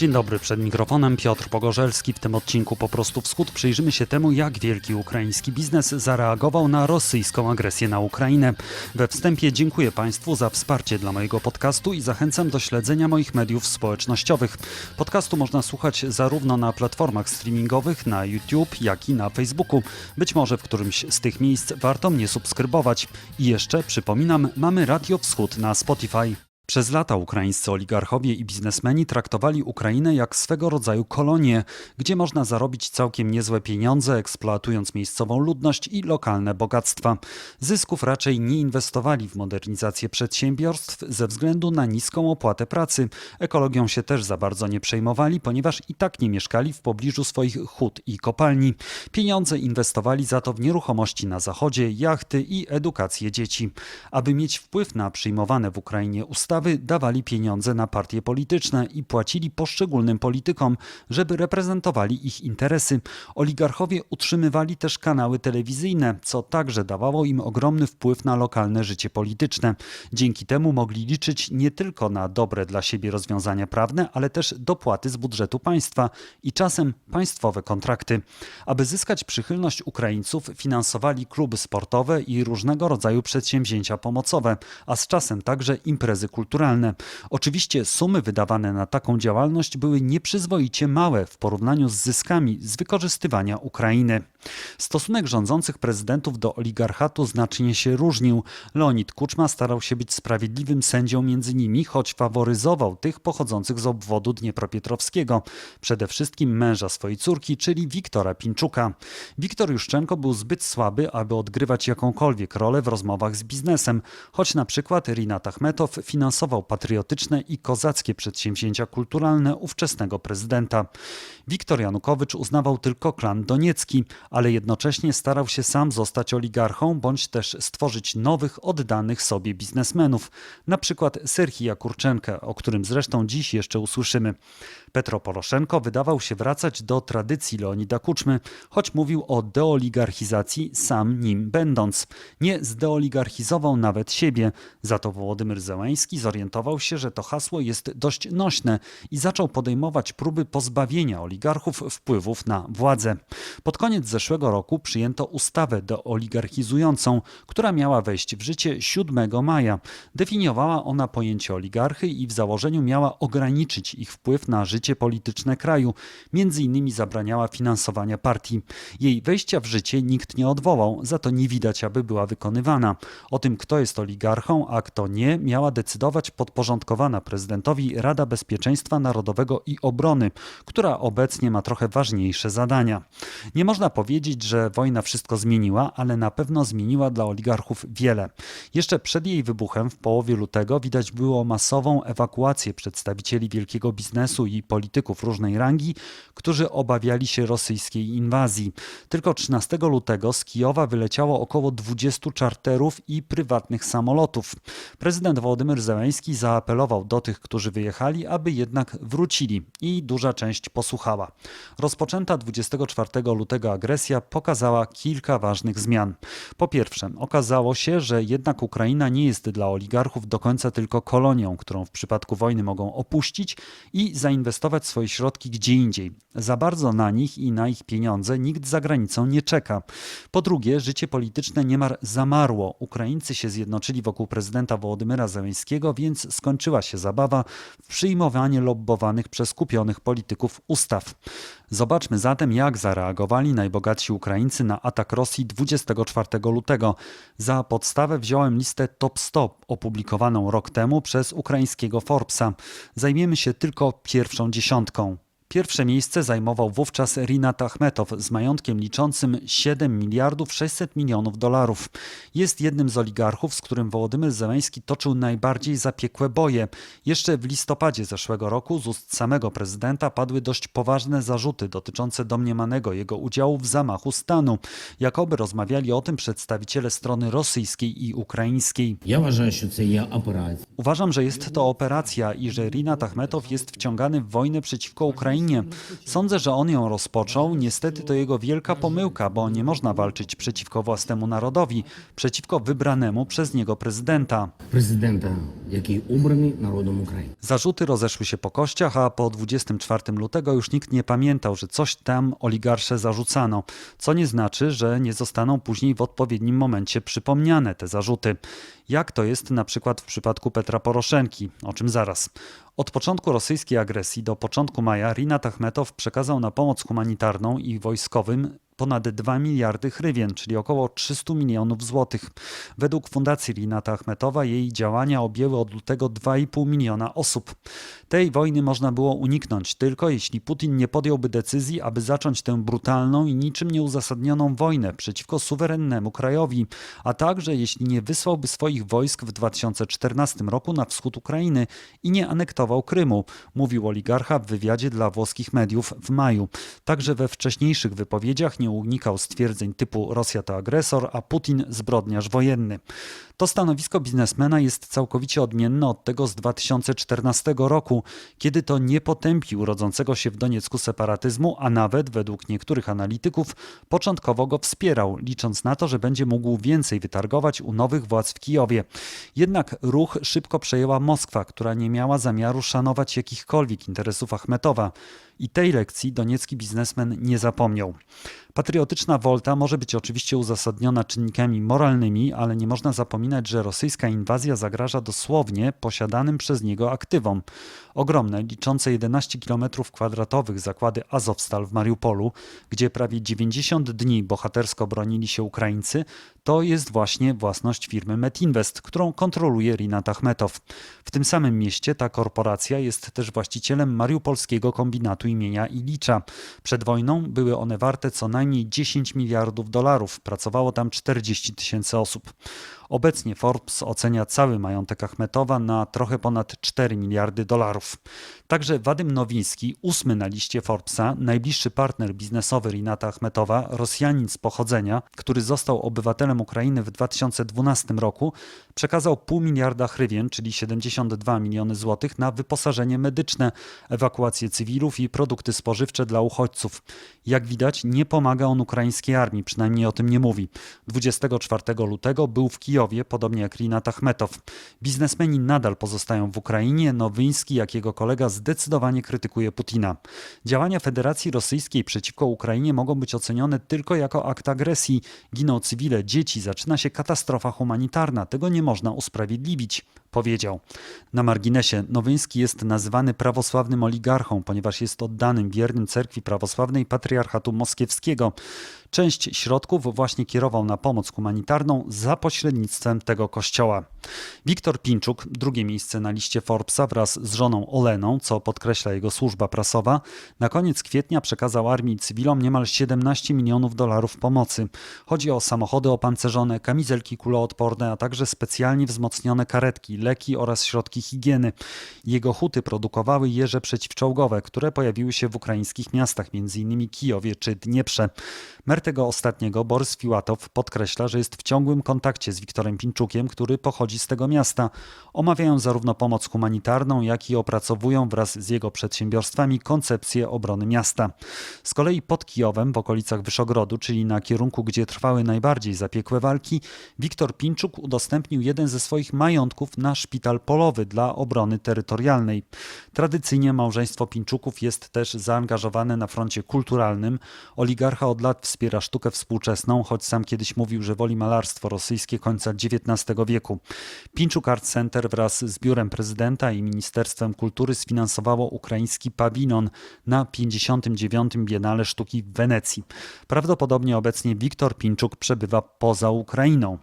Dzień dobry, przed mikrofonem Piotr Pogorzelski. W tym odcinku Po prostu Wschód przyjrzymy się temu, jak wielki ukraiński biznes zareagował na rosyjską agresję na Ukrainę. We wstępie dziękuję Państwu za wsparcie dla mojego podcastu i zachęcam do śledzenia moich mediów społecznościowych. Podcastu można słuchać zarówno na platformach streamingowych, na YouTube, jak i na Facebooku. Być może w którymś z tych miejsc warto mnie subskrybować. I jeszcze przypominam, mamy Radio Wschód na Spotify. Przez lata ukraińscy oligarchowie i biznesmeni traktowali Ukrainę jak swego rodzaju kolonię, gdzie można zarobić całkiem niezłe pieniądze, eksploatując miejscową ludność i lokalne bogactwa. Zysków raczej nie inwestowali w modernizację przedsiębiorstw ze względu na niską opłatę pracy. Ekologią się też za bardzo nie przejmowali, ponieważ i tak nie mieszkali w pobliżu swoich hut i kopalni. Pieniądze inwestowali za to w nieruchomości na zachodzie, jachty i edukację dzieci. Aby mieć wpływ na przyjmowane w Ukrainie ustawy, dawali pieniądze na partie polityczne i płacili poszczególnym politykom, żeby reprezentowali ich interesy. Oligarchowie utrzymywali też kanały telewizyjne, co także dawało im ogromny wpływ na lokalne życie polityczne. Dzięki temu mogli liczyć nie tylko na dobre dla siebie rozwiązania prawne, ale też dopłaty z budżetu państwa i czasem państwowe kontrakty. Aby zyskać przychylność Ukraińców, finansowali kluby sportowe i różnego rodzaju przedsięwzięcia pomocowe, a z czasem także imprezy kulturalne. Oczywiście sumy wydawane na taką działalność były nieprzyzwoicie małe w porównaniu z zyskami z wykorzystywania Ukrainy. Stosunek rządzących prezydentów do oligarchatu znacznie się różnił. Leonid Kuczma starał się być sprawiedliwym sędzią między nimi, choć faworyzował tych pochodzących z obwodu dniepropietrowskiego, przede wszystkim męża swojej córki, czyli Wiktora Pinczuka. Wiktor Juszczenko był zbyt słaby, aby odgrywać jakąkolwiek rolę w rozmowach z biznesem, choć na przykład Rinat Achmetow finansował patriotyczne i kozackie przedsięwzięcia kulturalne ówczesnego prezydenta. Wiktor Janukowycz uznawał tylko klan doniecki, ale jednocześnie starał się sam zostać oligarchą bądź też stworzyć nowych, oddanych sobie biznesmenów, na przykład Serhija Kurczenkę, o którym zresztą dziś jeszcze usłyszymy. Petro Poroszenko wydawał się wracać do tradycji Leonida Kuczmy, choć mówił o deoligarchizacji sam nim będąc. Nie zdeoligarchizował nawet siebie, za to Wołodymyr Zełański zorientował się, że to hasło jest dość nośne i zaczął podejmować próby pozbawienia oligarchów wpływów na władzę. Pod koniec zeszłego roku przyjęto ustawę deoligarchizującą, która miała wejść w życie 7 maja. Definiowała ona pojęcie oligarchy i w założeniu miała ograniczyć ich wpływ na życie polityczne kraju. Między innymi zabraniała finansowania partii. Jej wejścia w życie nikt nie odwołał, za to nie widać, aby była wykonywana. O tym, kto jest oligarchą, a kto nie, miała decydować podporządkowana prezydentowi Rada Bezpieczeństwa Narodowego i Obrony, która obecnie ma trochę ważniejsze zadania. Nie można powiedzieć, że wojna wszystko zmieniła, ale na pewno zmieniła dla oligarchów wiele. Jeszcze przed jej wybuchem w połowie lutego widać było masową ewakuację przedstawicieli wielkiego biznesu i polityków różnej rangi, którzy obawiali się rosyjskiej inwazji. Tylko 13 lutego z Kijowa wyleciało około 20 czarterów i prywatnych samolotów. Prezydent Wołodymyr Zełenski zaapelował do tych, którzy wyjechali, aby jednak wrócili i duża część posłuchała. Rozpoczęta 24 lutego agresja pokazała kilka ważnych zmian. Po pierwsze, okazało się, że jednak Ukraina nie jest dla oligarchów do końca tylko kolonią, którą w przypadku wojny mogą opuścić i zainwestować swoje środki gdzie indziej. Za bardzo na nich i na ich pieniądze nikt za granicą nie czeka. Po drugie, życie polityczne niemal zamarło. Ukraińcy się zjednoczyli wokół prezydenta Wołodymyra Zełenskiego, więc skończyła się zabawa w przyjmowanie lobbowanych przez kupionych polityków ustaw. Zobaczmy zatem, jak zareagowali najbogatsi Ukraińcy na atak Rosji 24 lutego. Za podstawę wziąłem listę top 100 opublikowaną rok temu przez ukraińskiego Forbesa. Zajmiemy się tylko pierwszą dziesiątką. Pierwsze miejsce zajmował wówczas Rinat Achmetow z majątkiem liczącym 7 miliardów 600 milionów dolarów. Jest jednym z oligarchów, z którym Wołodymyr Zeleński toczył najbardziej zapiekłe boje. Jeszcze w listopadzie zeszłego roku z ust samego prezydenta padły dość poważne zarzuty dotyczące domniemanego jego udziału w zamachu stanu. Jakoby rozmawiali o tym przedstawiciele strony rosyjskiej i ukraińskiej. Uważam, że jest to operacja i że Rinat Achmetow jest wciągany w wojnę przeciwko Ukrainie Ukrainie. Sądzę, że on ją rozpoczął. Niestety to jego wielka pomyłka, bo nie można walczyć przeciwko własnemu narodowi, przeciwko wybranemu przez niego prezydenta. Prezydenta, jaki ubrany narodem Ukrainy. Zarzuty rozeszły się po kościach, a po 24 lutego już nikt nie pamiętał, że coś tam oligarsze zarzucano, co nie znaczy, że nie zostaną później w odpowiednim momencie przypomniane te zarzuty. Jak to jest na przykład w przypadku Petra Poroszenki, o czym zaraz. Od początku rosyjskiej agresji do początku maja Rinat Achmetow przekazał na pomoc humanitarną i wojskowym ponad 2 miliardy hrywien, czyli około 300 milionów złotych. Według Fundacji Rinata Achmetowa jej działania objęły od lutego 2,5 miliona osób. Tej wojny można było uniknąć tylko jeśli Putin nie podjąłby decyzji, aby zacząć tę brutalną i niczym nieuzasadnioną wojnę przeciwko suwerennemu krajowi, a także jeśli nie wysłałby swoich wojsk w 2014 roku na wschód Ukrainy i nie anektował Krymu, mówił oligarcha w wywiadzie dla włoskich mediów w maju. Także we wcześniejszych wypowiedziach nie unikał stwierdzeń typu Rosja to agresor, a Putin zbrodniarz wojenny. To stanowisko biznesmena jest całkowicie odmienne od tego z 2014 roku, kiedy to nie potępił rodzącego się w Doniecku separatyzmu, a nawet, według niektórych analityków, początkowo go wspierał, licząc na to, że będzie mógł więcej wytargować u nowych władz w Kijowie. Jednak ruch szybko przejęła Moskwa, która nie miała zamiaru szanować jakichkolwiek interesów Achmetowa. I tej lekcji doniecki biznesmen nie zapomniał. Patriotyczna wolta może być oczywiście uzasadniona czynnikami moralnymi, ale nie można zapominać, że rosyjska inwazja zagraża dosłownie posiadanym przez niego aktywom. Ogromne, liczące 11 km2 zakłady Azowstal w Mariupolu, gdzie prawie 90 dni bohatersko bronili się Ukraińcy, to jest właśnie własność firmy Metinvest, którą kontroluje Rinat Achmetow. W tym samym mieście ta korporacja jest też właścicielem mariupolskiego kombinatu imienia Ilicza. Przed wojną były one warte co najmniej 10 miliardów dolarów. Pracowało tam 40 tysięcy osób. Obecnie Forbes ocenia cały majątek Achmetowa na trochę ponad 4 miliardy dolarów. Także Wadym Nowiński, ósmy na liście Forbesa, najbliższy partner biznesowy Rinata Achmetowa, Rosjanin z pochodzenia, który został obywatelem Ukrainy w 2012 roku, przekazał pół miliarda hrywien, czyli 72 miliony złotych, na wyposażenie medyczne, ewakuację cywilów i produkty spożywcze dla uchodźców. Jak widać, nie pomaga on ukraińskiej armii, przynajmniej o tym nie mówi. 24 lutego był w Kijowie, podobnie jak Rinat Achmetow. Biznesmeni nadal pozostają w Ukrainie, Nowyński, jak jego kolega, zdecydowanie krytykuje Putina. Działania Federacji Rosyjskiej przeciwko Ukrainie mogą być ocenione tylko jako akt agresji. Giną cywile, dzieci, zaczyna się katastrofa humanitarna. Tego nie można usprawiedliwić powiedział. Na marginesie, Nowyński jest nazywany prawosławnym oligarchą, ponieważ jest oddanym wiernym cerkwi prawosławnej patriarchatu moskiewskiego. Część środków właśnie kierował na pomoc humanitarną za pośrednictwem tego kościoła. Wiktor Pinczuk, drugie miejsce na liście Forbesa wraz z żoną Oleną, co podkreśla jego służba prasowa, na koniec kwietnia przekazał armii cywilom niemal 17 milionów dolarów pomocy. Chodzi o samochody opancerzone, kamizelki kuloodporne, a także specjalnie wzmocnione karetki, leki oraz środki higieny. Jego huty produkowały jeże przeciwczołgowe, które pojawiły się w ukraińskich miastach, m.in. Kijowie czy Dnieprze. Mer tego ostatniego, Borys Fiłatow, podkreśla, że jest w ciągłym kontakcie z Wiktorem Pinczukiem, który pochodzi z tego miasta. Omawiają zarówno pomoc humanitarną, jak i opracowują wraz z jego przedsiębiorstwami koncepcję obrony miasta. Z kolei pod Kijowem, w okolicach Wyszogrodu, czyli na kierunku, gdzie trwały najbardziej zapiekłe walki, Wiktor Pinczuk udostępnił jeden ze swoich majątków na szpital polowy dla obrony terytorialnej. Tradycyjnie małżeństwo Pinczuków jest też zaangażowane na froncie kulturalnym. Oligarcha od lat wspiera sztukę współczesną, choć sam kiedyś mówił, że woli malarstwo rosyjskie końca XIX wieku. Pinczuk Art Center wraz z biurem prezydenta i Ministerstwem Kultury sfinansowało ukraiński pawilon na 59. Biennale Sztuki w Wenecji. Prawdopodobnie obecnie Wiktor Pinczuk przebywa poza Ukrainą.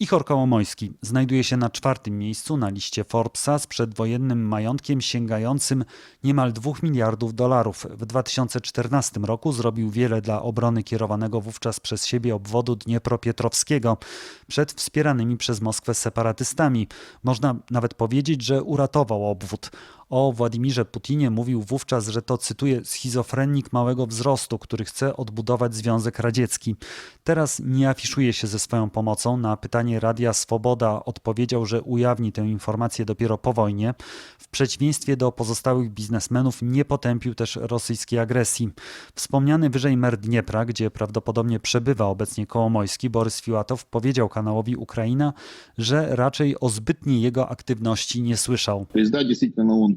Ichor Kołomojski znajduje się na czwartym miejscu na liście Forbesa z przedwojennym majątkiem sięgającym niemal 2 miliardów dolarów. W 2014 roku zrobił wiele dla obrony kierowanego wówczas przez siebie obwodu Dniepropietrowskiego przed wspieranymi przez Moskwę separatystami. Można nawet powiedzieć, że uratował obwód O Władimirze Putinie mówił wówczas, że to cytuję schizofrenik małego wzrostu, który chce odbudować Związek Radziecki. Teraz nie afiszuje się ze swoją pomocą. Na pytanie Radia Swoboda odpowiedział, że ujawni tę informację dopiero po wojnie. W przeciwieństwie do pozostałych biznesmenów nie potępił też rosyjskiej agresji. Wspomniany wyżej mer Dniepra, gdzie prawdopodobnie przebywa obecnie Kołomojski, Borys Fiłatow powiedział kanałowi Ukraina, że raczej o zbytniej jego aktywności nie słyszał. То есть, да, действительно, он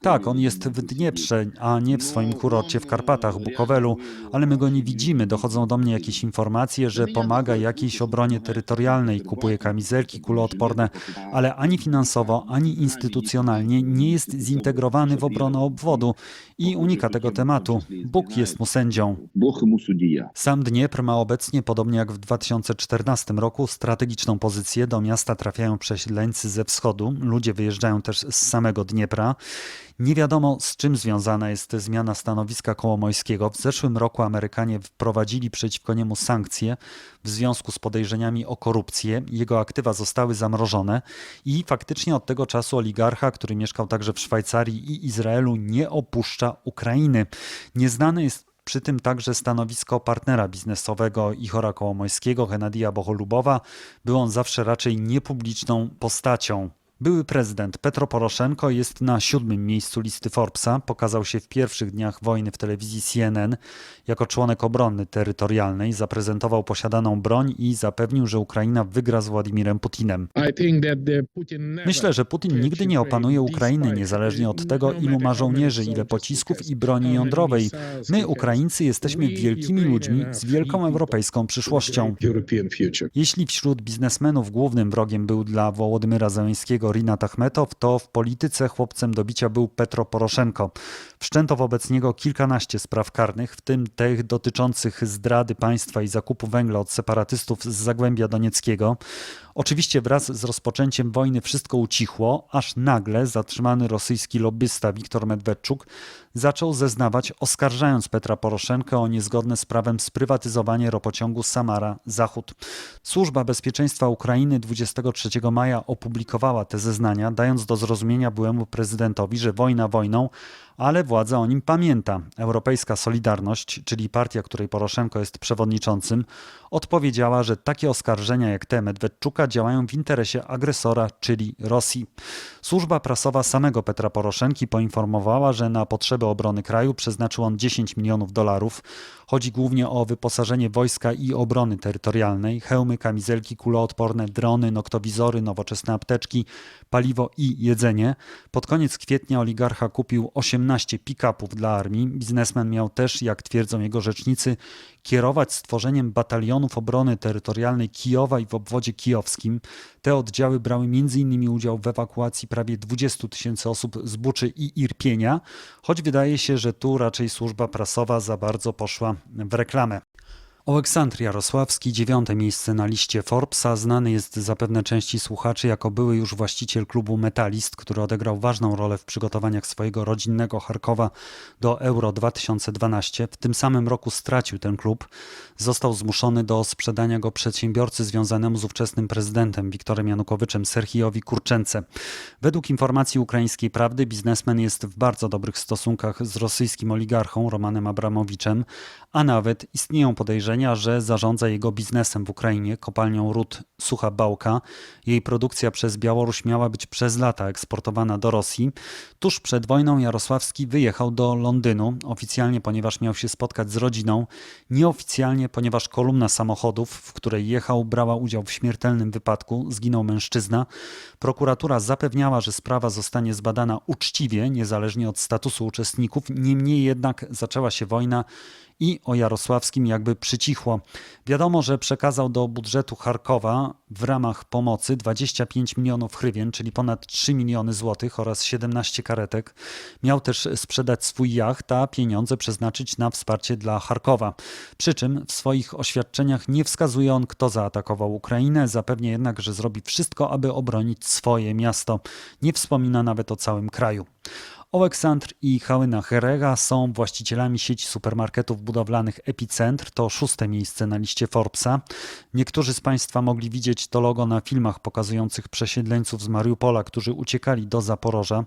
tak, on jest w Dnieprze, a nie w swoim kurorcie w Karpatach, Bukowelu, ale my go nie widzimy. Dochodzą do mnie jakieś informacje, że pomaga jakiejś obronie terytorialnej, kupuje kamizelki kuloodporne, ale ani finansowo, ani instytucjonalnie nie jest zintegrowany w obronę obwodu i unika tego tematu. Bóg jest mu sędzią. Sam Dniepr ma obecnie, podobnie jak w 2014 roku, strategiczną pozycję. Do miasta trafiają prześleńcy ze wschodu. Ludzie wyjeżdżają też z samego Dniepra. Nie wiadomo, z czym związana jest zmiana stanowiska Kołomojskiego. W zeszłym roku Amerykanie wprowadzili przeciwko niemu sankcje w związku z podejrzeniami o korupcję. Jego aktywa zostały zamrożone i faktycznie od tego czasu oligarcha, który mieszkał także w Szwajcarii i Izraelu, nie opuszcza Ukrainy. Nieznane jest przy tym także stanowisko partnera biznesowego Ichora Kołomojskiego, Henadija Boholubowa. Był on zawsze raczej niepubliczną postacią. Były prezydent Petro Poroszenko jest na siódmym miejscu listy Forbesa. Pokazał się w pierwszych dniach wojny w telewizji CNN jako członek obrony terytorialnej. Zaprezentował posiadaną broń i zapewnił, że Ukraina wygra z Władimirem Putinem. Myślę, że Putin nigdy nie opanuje Ukrainy, niezależnie od tego, ilu ma żołnierzy, ile pocisków i broni jądrowej. My, Ukraińcy, jesteśmy wielkimi ludźmi z wielką europejską przyszłością. Jeśli wśród biznesmenów głównym wrogiem był dla Wołodymyra Zełenskiego Rinat Achmetow, to w polityce chłopcem do bicia był Petro Poroszenko. Wszczęto wobec niego kilkanaście spraw karnych, w tym tych dotyczących zdrady państwa i zakupu węgla od separatystów z Zagłębia Donieckiego. Oczywiście wraz z rozpoczęciem wojny wszystko ucichło, aż nagle zatrzymany rosyjski lobbysta Wiktor Medwedczuk zaczął zeznawać, oskarżając Petra Poroszenkę o niezgodne z prawem sprywatyzowanie ropociągu Samara-Zachód. Służba Bezpieczeństwa Ukrainy 23 maja opublikowała te zeznania, dając do zrozumienia byłemu prezydentowi, że wojna wojną, ale władza o nim pamięta. Europejska Solidarność, czyli partia, której Poroszenko jest przewodniczącym, odpowiedziała, że takie oskarżenia jak te Medwedczuka działają w interesie agresora, czyli Rosji. Służba prasowa samego Petra Poroszenki poinformowała, że na potrzeby obrony kraju przeznaczył on 10 milionów dolarów. Chodzi głównie o wyposażenie wojska i obrony terytorialnej, hełmy, kamizelki kuloodporne, drony, noktowizory, nowoczesne apteczki, paliwo i jedzenie. Pod koniec kwietnia oligarcha kupił 18 pick-upów dla armii. Biznesmen miał też, jak twierdzą jego rzecznicy, kierować stworzeniem batalionów obrony terytorialnej Kijowa i w obwodzie kijowskim. Te oddziały brały m.in. udział w ewakuacji prawie 20 tysięcy osób z Buczy i Irpienia, choć wydaje się, że tu raczej służba prasowa za bardzo poszła w reklamę. Oleksandr Jarosławski, dziewiąte miejsce na liście Forbesa, znany jest zapewne części słuchaczy jako były już właściciel klubu Metalist, który odegrał ważną rolę w przygotowaniach swojego rodzinnego Charkowa do Euro 2012. W tym samym roku stracił ten klub. Został zmuszony do sprzedania go przedsiębiorcy związanemu z ówczesnym prezydentem Wiktorem Janukowiczem Serhijowi Kurczence. Według informacji ukraińskiej prawdy biznesmen jest w bardzo dobrych stosunkach z rosyjskim oligarchą Romanem Abramowiczem, a nawet istnieją podejrzenia, że zarządza jego biznesem w Ukrainie, kopalnią ród Sucha Bałka. Jej produkcja przez Białoruś miała być przez lata eksportowana do Rosji. Tuż przed wojną Jarosławski wyjechał do Londynu, oficjalnie ponieważ miał się spotkać z rodziną, nieoficjalnie ponieważ kolumna samochodów, w której jechał, brała udział w śmiertelnym wypadku, zginął mężczyzna. Prokuratura zapewniała, że sprawa zostanie zbadana uczciwie, niezależnie od statusu uczestników, niemniej jednak zaczęła się wojna i o Jarosławskim jakby przycichło. Wiadomo, że przekazał do budżetu Charkowa w ramach pomocy 25 milionów hrywien, czyli ponad 3 miliony złotych oraz 17 karetek. Miał też sprzedać swój jacht, a pieniądze przeznaczyć na wsparcie dla Charkowa. Przy czym w swoich oświadczeniach nie wskazuje on, kto zaatakował Ukrainę, zapewnia jednak, że zrobi wszystko, aby obronić swoje miasto. Nie wspomina nawet o całym kraju. Oleksandr i Hałyna Herrera są właścicielami sieci supermarketów budowlanych Epicentr. To szóste miejsce na liście Forbesa. Niektórzy z Państwa mogli widzieć to logo na filmach pokazujących przesiedleńców z Mariupola, którzy uciekali do Zaporoża.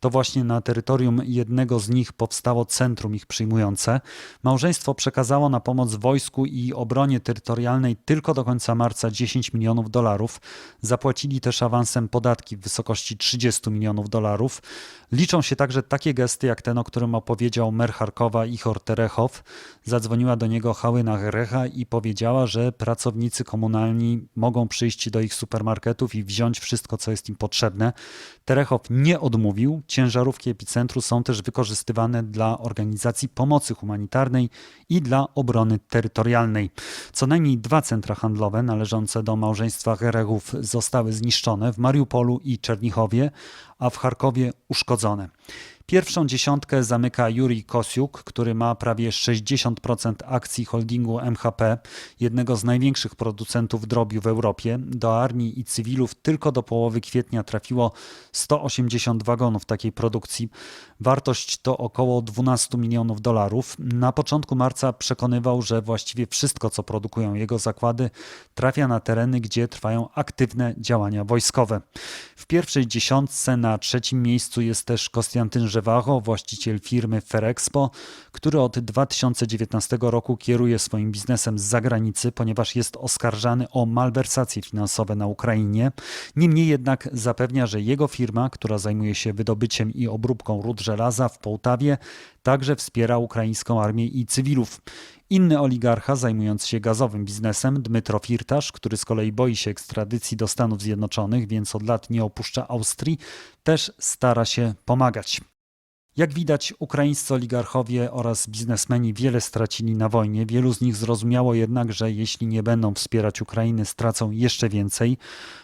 To właśnie na terytorium jednego z nich powstało centrum ich przyjmujące. Małżeństwo przekazało na pomoc wojsku i obronie terytorialnej tylko do końca marca 10 milionów dolarów. Zapłacili też awansem podatki w wysokości 30 milionów dolarów. Liczą się także takie gesty jak ten, o którym opowiedział mer Charkowa Ichor Terechow. Zadzwoniła do niego Hałyna Herecha i powiedziała, że pracownicy komunalni mogą przyjść do ich supermarketów i wziąć wszystko, co jest im potrzebne. Terechow nie odmówił. Ciężarówki epicentru są też wykorzystywane dla organizacji pomocy humanitarnej i dla obrony terytorialnej. Co najmniej dwa centra handlowe należące do małżeństwa Herechów zostały zniszczone w Mariupolu i Czernichowie, a w Charkowie uszkodzone. Pierwszą dziesiątkę zamyka Juri Kosiuk, który ma prawie 60% akcji holdingu MHP, jednego z największych producentów drobiu w Europie. Do armii i cywilów tylko do połowy kwietnia trafiło 180 wagonów takiej produkcji. Wartość to około 12 milionów dolarów. Na początku marca przekonywał, że właściwie wszystko, co produkują jego zakłady, trafia na tereny, gdzie trwają aktywne działania wojskowe. W pierwszej dziesiątce na trzecim miejscu jest też Kostiantyn Żewacho, właściciel firmy Ferexpo, który od 2019 roku kieruje swoim biznesem z zagranicy, ponieważ jest oskarżany o malwersacje finansowe na Ukrainie. Niemniej jednak zapewnia, że jego firma, która zajmuje się wydobyciem i obróbką ród żelaza w Połtawie, także wspiera ukraińską armię i cywilów. Inny oligarcha zajmujący się gazowym biznesem, Dmytro Firtasz, który z kolei boi się ekstradycji do Stanów Zjednoczonych, więc od lat nie opuszcza Austrii, też stara się pomagać. Jak widać, ukraińscy oligarchowie oraz biznesmeni wiele stracili na wojnie. Wielu z nich zrozumiało jednak, że jeśli nie będą wspierać Ukrainy, stracą jeszcze więcej.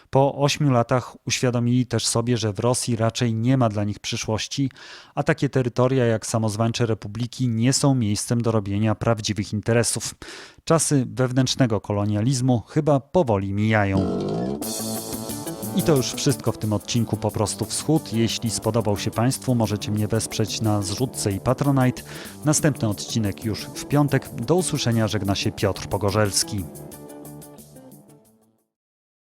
Po ośmiu latach uświadomili też sobie, że w Rosji raczej nie ma dla nich przyszłości, a takie terytoria jak samozwańcze republiki nie są miejscem do robienia prawdziwych interesów. Czasy wewnętrznego kolonializmu chyba powoli mijają. I to już wszystko w tym odcinku Po prostu Wschód. Jeśli spodobał się Państwu, możecie mnie wesprzeć na zrzutce i Patronite. Następny odcinek już w piątek. Do usłyszenia żegna się Piotr Pogorzelski.